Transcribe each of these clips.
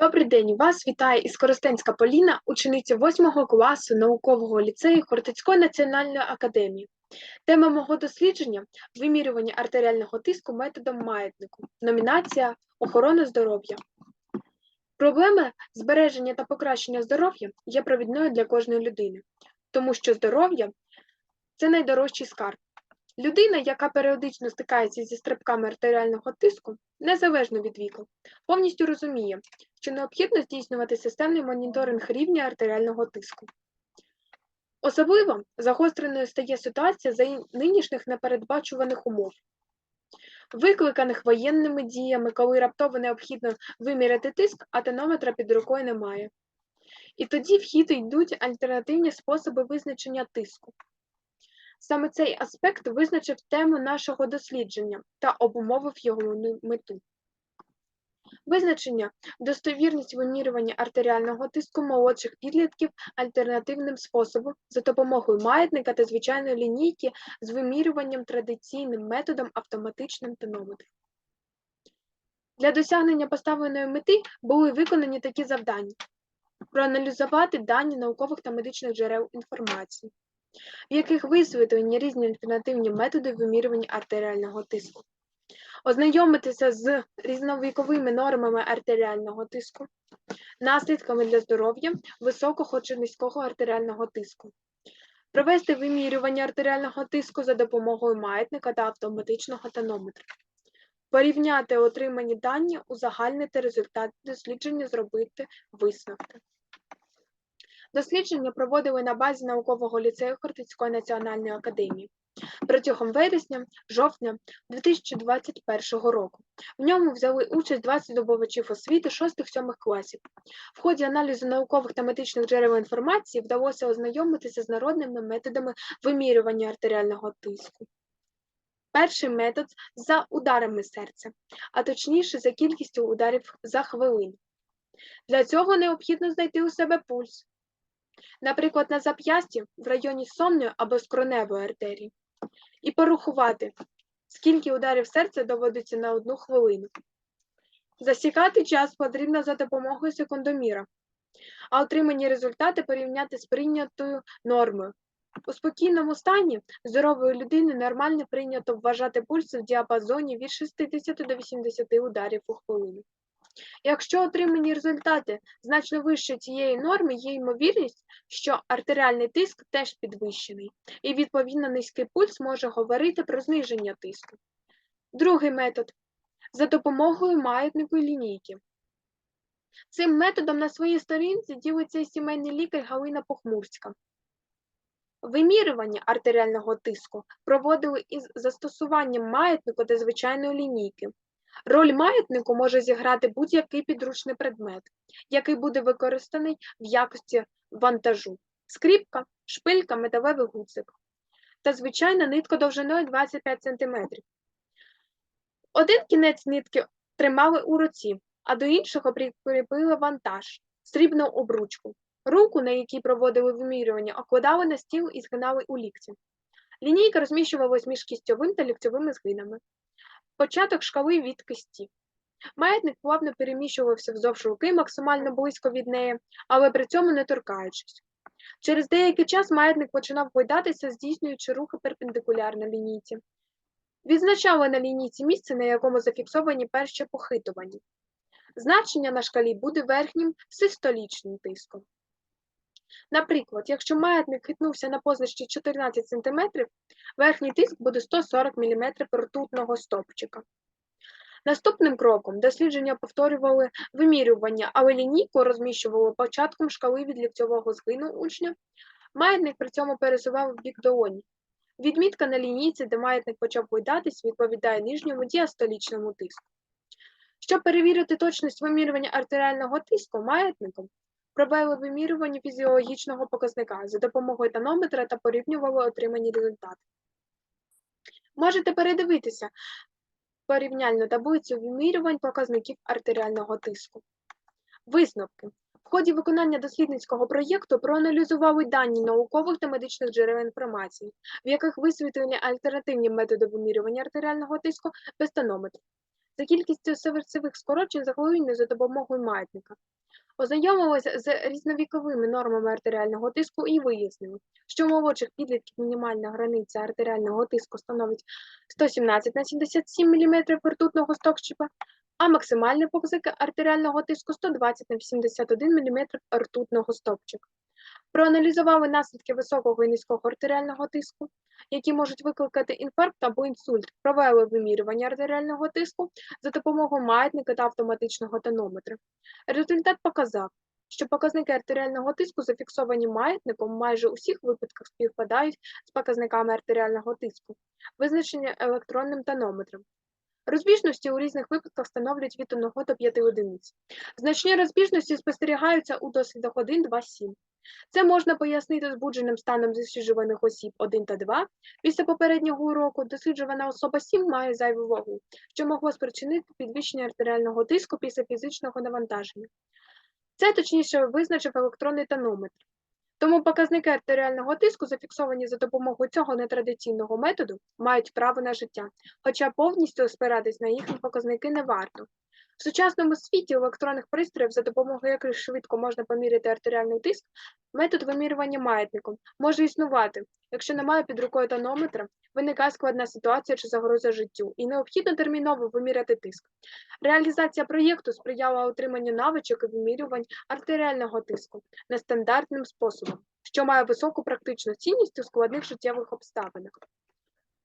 Добрий день, вас вітає із Коростенська Поліна, учениця 8 класу наукового ліцею Хортицької національної академії. Тема мого дослідження вимірювання артеріального тиску методом маятнику. Номінація Охорона здоров'я. Проблема збереження та покращення здоров'я є провідною для кожної людини, тому що здоров'я це найдорожчий скарб. Людина, яка періодично стикається зі стрибками артеріального тиску, незалежно від віку, повністю розуміє, що необхідно здійснювати системний моніторинг рівня артеріального тиску. Особливо загостреною стає ситуація за нинішніх непередбачуваних умов, викликаних воєнними діями, коли раптово необхідно виміряти тиск, а тонометра під рукою немає. І тоді в хід йдуть альтернативні способи визначення тиску. Саме цей аспект визначив тему нашого дослідження та обумовив його мету. Визначення достовірність вимірювання артеріального тиску молодших підлітків альтернативним способом за допомогою маятника та звичайної лінійки з вимірюванням традиційним методом автоматичним тонометром. Для досягнення поставленої мети були виконані такі завдання: проаналізувати дані наукових та медичних джерел інформації, в яких висвітлені різні альтернативні методи вимірювання артеріального тиску, ознайомитися з різновіковими нормами артеріального тиску, наслідками для здоров'я високого чи низького артеріального тиску, провести вимірювання артеріального тиску за допомогою маятника та автоматичного тонометра. Порівняти отримані дані, узагальнити результати дослідження, зробити висновки. Дослідження проводили на базі наукового ліцею Хортицької національної академії протягом вересня-жовтня 2021 року. В ньому взяли участь 20 здобувачів освіти 6-7 класів. В ході аналізу наукових та медичних джерел інформації вдалося ознайомитися з народними методами вимірювання артеріального тиску. Перший метод за ударами серця, а точніше за кількістю ударів за хвилину. Для цього необхідно знайти у себе пульс, наприклад, на зап'ясті в районі сонної або скроневої артерії, і порахувати, скільки ударів серця доводиться на одну хвилину. Засікати час потрібно за допомогою секундоміра, а отримані результати порівняти з прийнятою нормою. У спокійному стані здорової людини нормально прийнято вважати пульс в діапазоні від 60 до 80 ударів у хвилину. Якщо отримані результати значно вище цієї норми, є ймовірність, що артеріальний тиск теж підвищений, і відповідно низький пульс може говорити про зниження тиску. Другий метод за допомогою маятнику лінійки. Цим методом на своїй сторінці ділиться і сімейний лікар Галина Похмурська. Вимірювання артеріального тиску проводили із застосуванням маятнику та звичайної лінійки. Роль маятнику може зіграти будь-який підручний предмет, який буде використаний в якості вантажу, скріпка, шпилька, металевий гуцик та звичайна нитка довжиною 25 см. Один кінець нитки тримали у руці, а до іншого прикріпили вантаж, срібну обручку. Руку, на якій проводили вимірювання, окладали на стіл і згинали у лікті. Лінійка розміщувалась між кістьовим та ліктьовими згинами початок шкали від кисті. Маятник плавно переміщувався вздовж руки максимально близько від неї, але при цьому не торкаючись. Через деякий час маятник починав гойдатися, здійснюючи рухи перпендикулярно лінійці. Відзначали на лінійці місце, на якому зафіксовані перші похитування. Значення на шкалі буде верхнім систолічним тиском. Наприклад, якщо маятник хитнувся на позначці 14 см, верхній тиск буде 140 мм ртутного стопчика. Наступним кроком дослідження повторювали вимірювання, але лінійку розміщували початком шкали від ліктьового згину учня. Маятник при цьому пересував в бік долоні. Відмітка на лінійці, де маятник почав гойдатись, відповідає нижньому діастолічному тиску. Щоб перевірити точність вимірювання артеріального тиску маятником, провели вимірювання фізіологічного показника за допомогою тонометра та порівнювали отримані результати. Можете передивитися порівняльну таблицю вимірювань показників артеріального тиску. Висновки. В ході виконання дослідницького проєкту проаналізували дані наукових та медичних джерел інформації, в яких висвітлені альтернативні методи вимірювання артеріального тиску без тонометру. за кількістю серцевих скорочень захворювання за допомогою маятника. Ознайомилися з різновіковими нормами артеріального тиску і вияснили, що у молодших підлітків мінімальна границя артеріального тиску становить 117 на 77 мм ртутного стовпчика, а максимальний показник артеріального тиску 120 на 81 мм ртутного стовпчика. Проаналізували наслідки високого і низького артеріального тиску, які можуть викликати інфаркт або інсульт, провели вимірювання артеріального тиску за допомогою маятника та автоматичного тонометра. Результат показав, що показники артеріального тиску, зафіксовані маятником, майже у всіх випадках співпадають з показниками артеріального тиску, визначені електронним тонометром. Розбіжності у різних випадках становлять від 1 до 5 одиниць. Значні розбіжності спостерігаються у дослідах 1, 2, 7. Це можна пояснити збудженим станом досліджуваних осіб 1 та 2. Після попереднього уроку досліджувана особа 7 має зайву вагу, що могло спричинити підвищення артеріального тиску після фізичного навантаження. Це точніше визначив електронний тонометр. Тому показники артеріального тиску, зафіксовані за допомогою цього нетрадиційного методу, мають право на життя, хоча повністю спиратись на їхні показники не варто. В сучасному світі електронних пристроїв, за допомогою яких швидко можна поміряти артеріальний тиск, метод вимірювання маятником може існувати, якщо немає під рукою тонометра, виникає складна ситуація чи загроза життю, і необхідно терміново виміряти тиск. Реалізація проєкту сприяла отриманню навичок і вимірювань артеріального тиску нестандартним способом, що має високу практичну цінність у складних життєвих обставинах.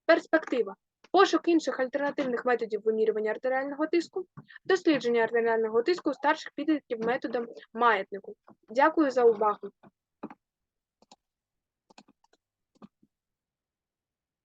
Перспектива. Пошук інших альтернативних методів вимірювання артеріального тиску, дослідження артеріального тиску старших підлітків методом маятнику. Дякую за увагу.